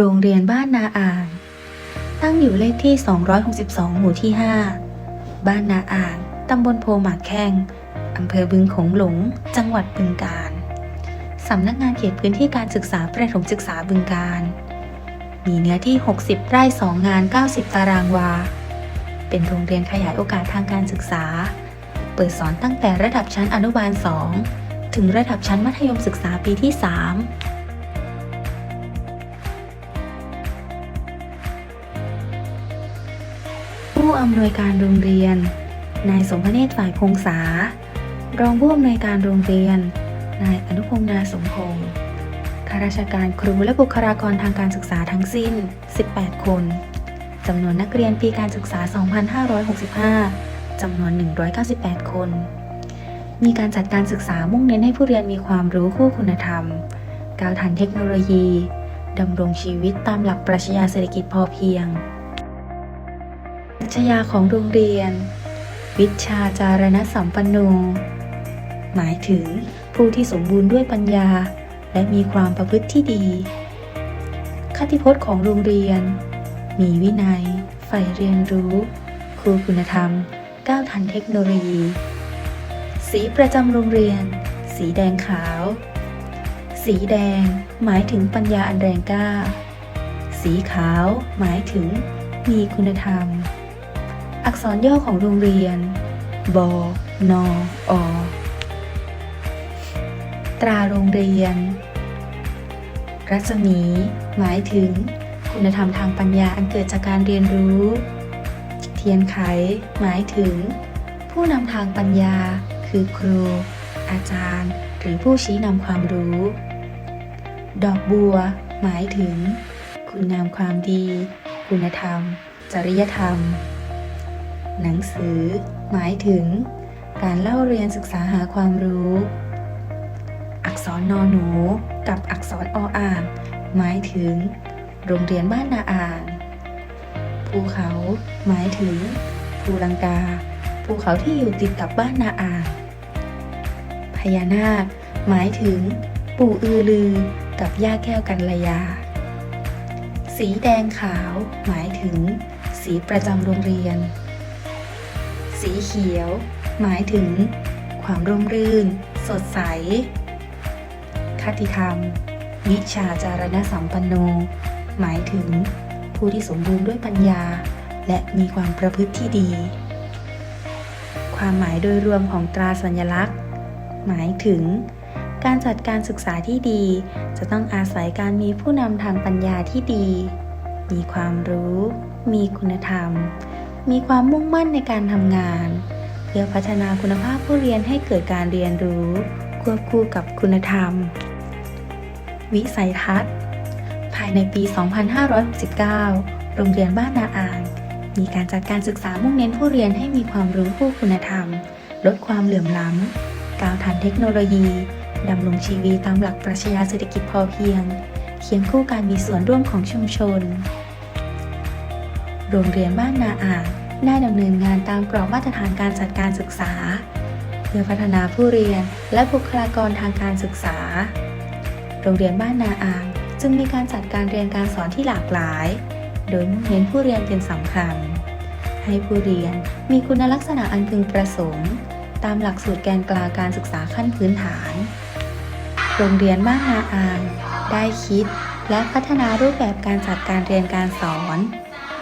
โรงเรียนบ้านนาอยู่เลขที่ 262 หมู่ที่ 5 บ้านนาอ่าง ตำบลโพหมากแข้งอำเภอบึงโขงหลง จังหวัดบึงกาฬสำนักงานเขตพื้นที่การศึกษาประถมศึกษาบึงกาฬมีเนื้อที่ 60 ไร่ 2 งาน 90 ตารางวา เป็นโรงเรียนขยายโอกาสทางการศึกษา เปิดสอนตั้งแต่ระดับชั้นอนุบาล 2 ถึงระดับชั้นมัธยมศึกษาปีที่ 3 อำนวยการโรงเรียน นายสมพเนศฝ่ายพงษารองผู้อำนวยการโรงเรียน นายอนุพงษ์นาสมพงศ์ข้าราชการครูและบุคลากรทางการศึกษาทั้งสิ้น 18 คน จำนวนนักเรียนปีการศึกษา 2565 จำนวน 198 คน มีการจัดการศึกษามุ่งเน้นให้ผู้เรียนมีความรู้คู่คุณธรรม ก้าวทันเทคโนโลยี ดำรงชีวิตตามหลักปรัชญาเศรษฐกิจพอเพียง ชญาของโรงเรียน วิชาจารณสัมปันโน หมายถึงผู้ที่สมบูรณ์ด้วยปัญญา และมีความประพฤติที่ดีคติพจน์ของโรงเรียน มีวินัย ใฝ่เรียนรู้ ครูคุณธรรม ก้าวทันเทคโนโลยี สีประจำโรงเรียน สีแดงขาว สีแดง หมายถึงปัญญาอันแรงกล้า สีขาว หมายถึงมีคุณธรรม อักษรย่อของโรงเรียนบนอตราโรงเรียน รัศมี หมายถึง คุณธรรมทางปัญญาอันเกิดจากการเรียนรู้ เทียนไข หมายถึง ผู้นำทางปัญญา คือครู อาจารย์ หรือผู้ชี้นำความรู้ ดอกบัว หมายถึง คุณงามความดี คุณธรรม จริยธรรม หนังสือ หมายถึง การเล่าเรียนศึกษาหาความรู้ อักษรนอหนูกับอักษรออ่าง หมายถึง โรงเรียนบ้านนาอ่าง ภูเขา หมายถึง ภูลังกา ภูเขาที่อยู่ติดกับบ้านนาอ่าง พญานาค หมายถึง ปู่อือลือ กับย่าแก้วกันระยา สีแดงขาว หมายถึง สีประจำโรงเรียน สีเขียว หมายถึง ความร่มรื่น สดใส คติธรรม วิชาจารณสัมปันโน หมายถึง ผู้ที่สมบูรณ์ด้วยปัญญา และมีความประพฤติที่ดี ความหมายโดยรวมของตราสัญลักษณ์ หมายถึง การจัดการศึกษาที่ดี จะต้องอาศัยการมีผู้นำทางปัญญาที่ดี มีความรู้ มีคุณธรรม มีความมุ่งมั่นในการทำงาน เพื่อพัฒนาคุณภาพผู้เรียนให้เกิดการเรียนรู้ ควบคู่กับคุณธรรม วิสัยทัศน์ ภายในปี 2569 โรงเรียนบ้านนาอ่าง มีการจัดการศึกษามุ่งเน้นผู้เรียนให้มีความรู้คู่คุณธรรม ลดความเหลื่อมล้ำก้าวทันเทคโนโลยีดำรงชีวิตตามหลักปรัชญาเศรษฐกิจพอเพียง เคียงคู่การมีส่วนร่วมของชุมชน โรงเรียนบ้านนาอ่างได้ดำเนินงานตามกรอบมาตรฐานการจัดการศึกษา เพื่อพัฒนาผู้เรียนและบุคลากรทางการศึกษา โรงเรียนบ้านนาอ่างจึงมีการจัดการเรียนการสอนที่หลากหลาย โดยมุ่งเน้นผู้เรียนเป็นสำคัญ ให้ผู้เรียนมีคุณลักษณะอันพึงประสงค์ ตามหลักสูตรแกนกลางการศึกษาขั้นพื้นฐาน โรงเรียนบ้านนาอ่างได้คิดและพัฒนารูปแบบการจัดการเรียนการสอน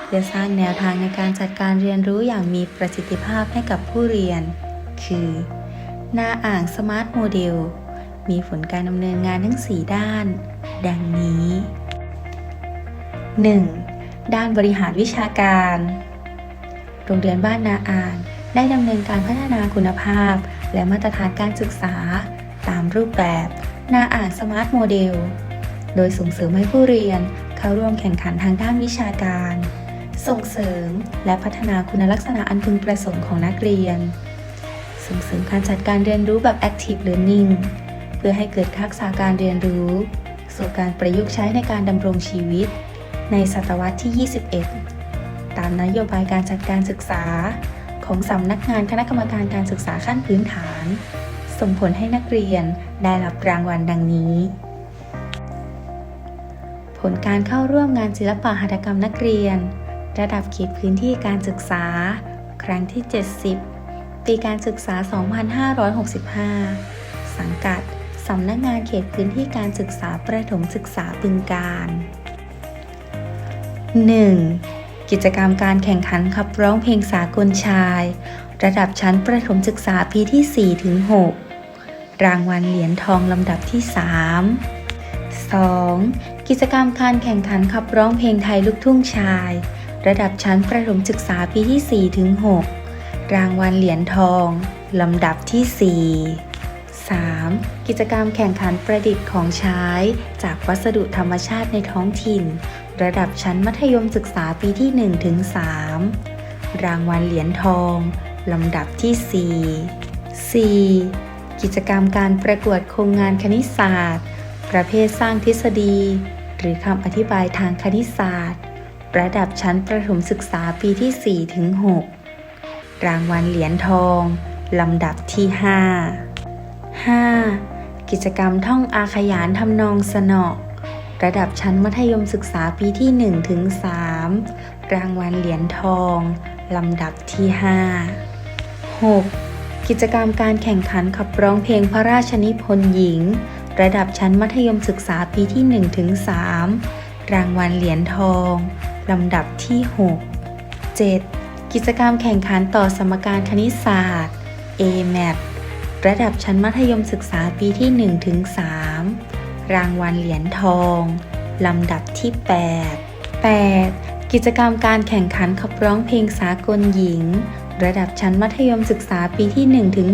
เพื่อสร้างแนวทางในการจัดการเรียนรู้อย่างมีประสิทธิภาพให้กับผู้เรียน คือนาอ่างสมาร์ทโมเดลมีผลการดำเนินงานทั้ง 4 ด้าน ดังนี้ 1. ด้านบริหารวิชาการ โรงเรียนบ้านนาอ่างได้ดำเนินการพัฒนาคุณภาพ และมาตรฐานการศึกษา ตามรูปแบบนาอ่างสมาร์ทโมเดล โดยส่งเสริมให้ผู้เรียนเข้าร่วมแข่งขันทางด้านวิชาการ ส่งเสริม และพัฒนาคุณลักษณะอันพึงประสงค์ของนักเรียน ส่งเสริมการจัดการเรียนรู้แบบ active learning เพื่อให้เกิดทักษะการเรียนรู้ สู่การประยุกต์ใช้ในการดำรงชีวิต ในศตวรรษที่ 21 ตามนโยบายการจัดการศึกษา ของสำนักงานคณะกรรมการการศึกษาขั้นพื้นฐาน ส่งผลให้นักเรียนได้รับรางวัลดังนี้ ผลการเข้าร่วมงานศิลปะหัตถกรรมนักเรียน ระดับเขตพื้นที่การศึกษา ครั้งที่ 70 ปีการศึกษา 2565 สังกัด สำนักงานเขตพื้นที่การศึกษาประถมศึกษาบึงการ 1. กิจกรรมการแข่งขันขับร้องเพลงสากลชาย ระดับชั้นประถมศึกษาปีที่ 4 ถึง 6 รางวัลเหรียญทองลำดับที่ 3 2. กิจกรรมการแข่งขันขับร้องเพลงไทยลูกทุ่งชาย ระดับชั้นประถมศึกษาปีที่ 4 ถึง 6 รางวัลเหรียญทอง ลำดับที่ 4 3. กิจกรรมแข่งขันประดิษฐ์ของใช้ จากวัสดุธรรมชาติในท้องถิ่น ระดับชั้นมัธยมศึกษาปีที่ 1 ถึง 3 รางวัลเหรียญทอง ลำดับที่ 4 4. กิจกรรมการประกวดโครงงานคณิตศาสตร์ ประเภทสร้างทฤษฎี หรือคำอธิบายทางคณิตศาสตร์ ระดับชั้นประถมศึกษาปีที่ 4 ถึง 6 รางวัลเหรียญทอง ลำดับที่ 5 5. กิจกรรมท่องอาขยานทำนองสนอระดับชั้นมัธยมศึกษาปีที่ 1 ถึง 3 รางวัลเหรียญทอง ลำดับที่ 5 6. กิจกรรมการแข่งขันขับร้องเพลงพระราชนิพนธ์หญิง ระดับชั้นมัธยมศึกษาปีที่ 1 ถึง 3 รางวัลเหรียญทอง ลำดับที่ 6 7. กิจกรรมแข่งขันต่อสมการคณิตศาสตร์ AMAT ระดับชั้นมัธยมศึกษาปีที่1ถึง3รางวัลเหรียญทอง ลำดับที่ 8 8. กิจกรรมการแข่งขันขับร้องเพลงสากลหญิง ระดับชั้นมัธยมศึกษาปีที่1ถึง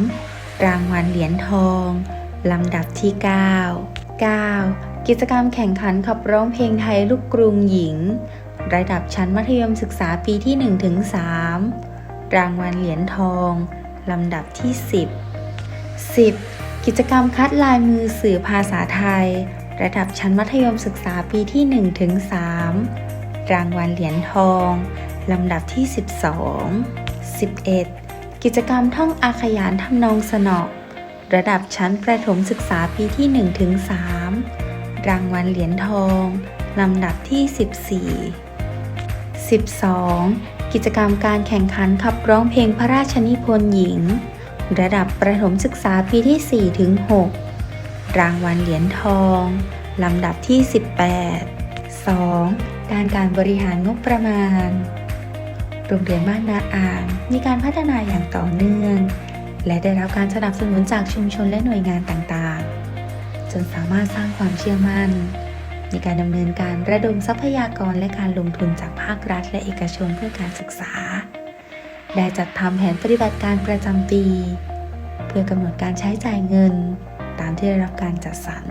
3รางวัลเหรียญทอง ลำดับที่ 9 9. กิจกรรมแข่งขันขับร้องเพลงไทยลูกกรุงหญิง ระดับชั้นมัธยมศึกษาปีที่1ถึง3รางวัลเหรียญทอง ลำดับที่ 10 10. กิจกรรมคัดลายมือสื่อภาษาไทย ระดับชั้นมัธยมศึกษาปีที่1ถึง3รางวัลเหรียญทอง ลำดับที่ 12 11. กิจกรรมท่องอาขยานทำนองสนอระดับชั้นประถมศึกษาปีที่1ถึง3 รางวัลเหรียญทอง ลำดับที่ 14 12. กิจกรรมการแข่งขันขับร้องเพลงพระราชนิพนธ์หญิง ระดับประถมศึกษาปีที่ 4 ถึง 6 รางวัลเหรียญทอง ลำดับที่ 18 2. การการบริหารงบประมาณ โรงเรียนบ้านนาอ่างมีการพัฒนาอย่างต่อเนื่อง และได้รับการสนับสนุนจากชุมชนและหน่วยงานต่างๆ จนสามารถสร้างความเชื่อมั่น ในการดำเนินการระดมทรัพยากรและการลงทุนจากภาครัฐและเอกชนเพื่อการศึกษา ได้จัดทำแผนปฏิบัติการประจำปี เพื่อกำหนดการใช้จ่ายเงิน ตามที่ได้รับการจัดสรร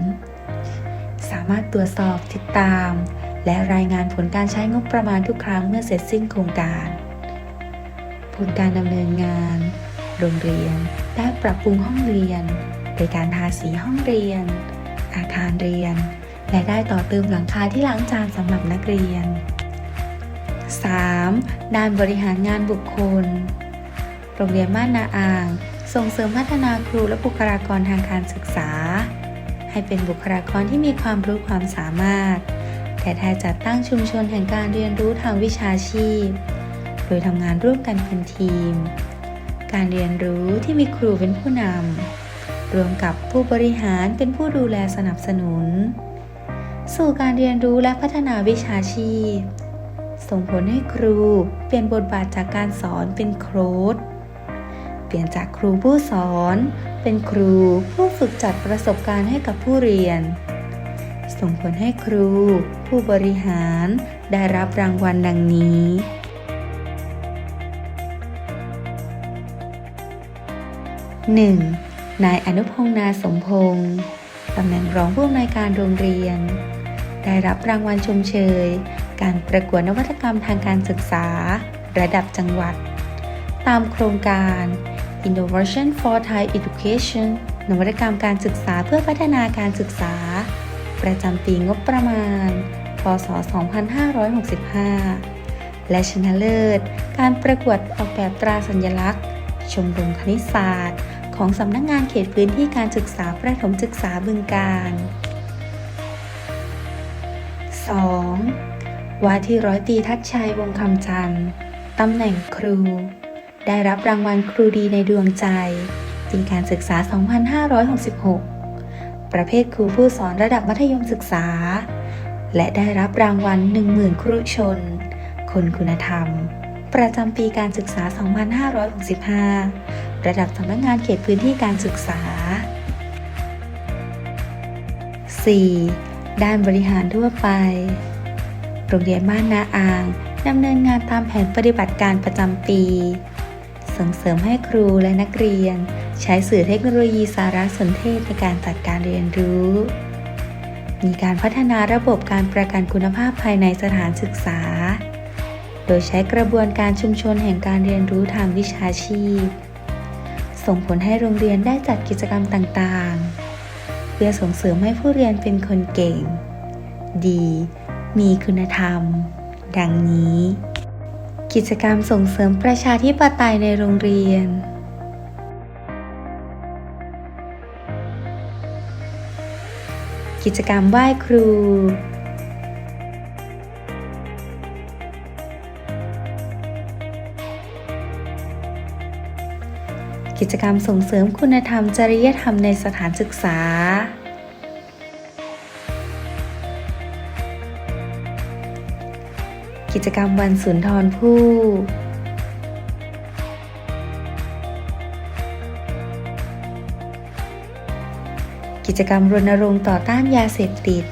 สามารถตรวจสอบติดตาม และรายงานผลการใช้งบประมาณทุกครั้งเมื่อเสร็จสิ้นโครงการ ผลการดำเนินงาน โรงเรียนได้ปรับปรุงห้องเรียนโดยการทาสีห้องเรียน อาคารเรียน และได้ต่อเติมหลังคาที่ล้างจานสำหรับนักเรียน 3. ด้านบริหารงานบุคคล โรงเรียนบ้านนาอ่าง ส่งเสริมพัฒนาครูและบุคลากรทางการศึกษา ให้เป็นบุคลากรที่มีความรู้ความสามารถ แต่ได้จัดตั้งชุมชนแห่งการเรียนรู้ทางวิชาชีพ โดยทำงานร่วมกันเป็นทีม การเรียนรู้ที่มีครูเป็นผู้นำ รวมกับผู้บริหารเป็นผู้ดูแลสนับสนุน สู่การเรียนรู้และพัฒนาวิชาชีพ ส่งผลให้ครูเปลี่ยนบทบาทจากการสอนเป็นโค้ดเปลี่ยนจากครูผู้สอน เป็นครูผู้ฝึกจัดประสบการณ์ให้กับผู้เรียน ส่งผลให้ครู ผู้บริหารได้รับรางวัลดังนี้ 1. น นายอนุพงษ์นาสมพงศ์ตำแหน่งรองผู้อำนวยการโรงเรียน ได้รับรางวัลชมเชย การประกวดนวัตกรรมทางการศึกษา ระดับจังหวัด ตามโครงการ Innovation for Thai Education นวัตกรรมการศึกษาเพื่อพัฒนาการศึกษา ประจำปีงบประมาณ พศ 2565 และชนะเลิศ การประกวดออกแบบตราสัญลักษณ์ ชมรมคณิตศาสตร์ ของสำนักงงานเขตพื้นที่การศึกษาประถมศึกษาบึงการ 2. ว่าที่ร้อยตีทัดชัยวงคำจันทร์ตำแหน่งครู ได้รับรางวัลครูดีในดวงใจปีการศึกษา 2566 ประเภทครูผู้สอนระดับมัธยมศึกษา และได้รับรางวัล 10,000 ครุชน คนคุณธรรม ประจำปีการศึกษา 2565 ระดับสำนักงานเขตพื้นที่การศึกษา 4. ด้านบริหารทั่วไป โรงเรียนบ้านนาอ่างดำเนินงานตามแผนปฏิบัติการประจำปี ส่งเสริมให้ครูและนักเรียน ใช้สื่อเทคโนโลยีสารสนเทศในการจัดการเรียนรู้ มีการพัฒนาระบบการประกันคุณภาพภายในสถานศึกษา โดยใช้กระบวนการชุมชนแห่งการเรียนรู้ทางวิชาชีพ ส่งผลให้โรงเรียนได้จัดกิจกรรมต่างๆ เพื่อส่งเสริมให้ผู้เรียนเป็นคนเก่ง ดี มีคุณธรรม ดังนี้ กิจกรรมส่งเสริมประชาธิปไตยในโรงเรียน กิจกรรมไหว้ครู กิจกรรมส่งเสริมคุณธรรมจริยธรรมในสถานศึกษา กิจกรรมวันสุนทรภู่กิจกรรมรณรงค์ต่อต้านยาเสพติด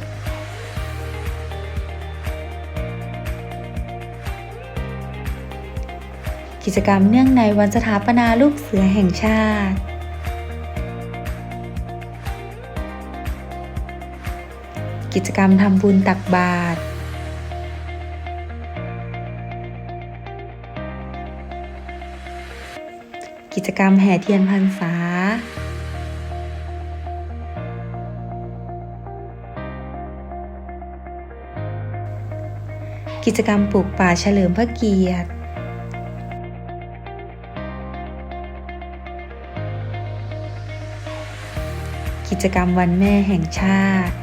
กิจกรรมเนื่องในวันสถาปนาลูกเสือแห่งชาติ กิจกรรมทำบุญตักบาตรกิจกรรมแห่เทียนพรรษา กิจกรรมปลูกป่าเฉลิมพระเกียรติ กิจกรรมวันแม่แห่งชาติ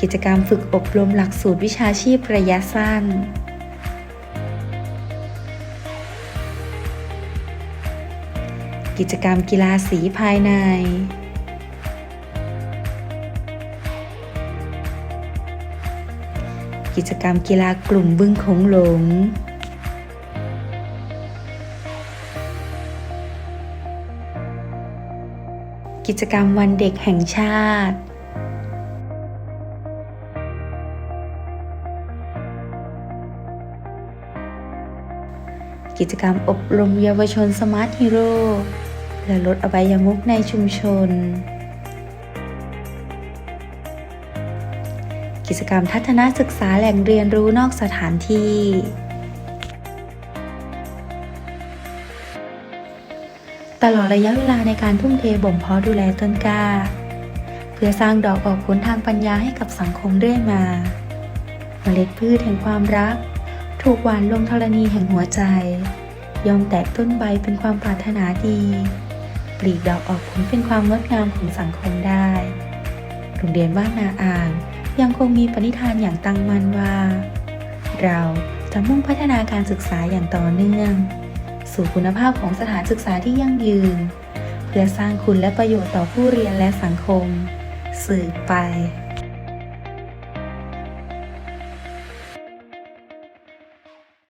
กิจกรรมฝึกอบรมหลักสูตรวิชาชีพระยะสั้น กิจกรรมกีฬาสีภายในกิจกรรมกีฬากลุ่มบึ้งโขงหลง กิจกรรมวันเด็กแห่งชาติกิจกรรมอบรมเยาวชนสมาร์ทฮีโร่เพื่อลดอบายมุกในชุมชน กิจกรรมทัศนศึกษาแหล่งเรียนรู้นอกสถานที่ ตลอดระยะเวลาในการทุ่มเทบ่มเพาะดูแลต้นกล้า เพื่อสร้างดอกออกผลทางปัญญาให้กับสังคมเรื่อยมาเมล็ดพืชแห่งความรัก ถูกหวานลงธรณีแห่งหัวใจยอมแตกต้นใบเป็นความปรารถนาดีปลีกดอกออกผลเป็นความงดงามของสังคมได้ โรงเรียนบ้านนาอ่างยังคงมีปณิธานอย่างตั้งมั่นว่า เราจะมุ่งพัฒนาการศึกษาอย่างต่อเนื่อง สู่คุณภาพของสถานศึกษาที่ยั่งยืน เพื่อสร้างคุณและประโยชน์ต่อผู้เรียนและสังคม สืบไป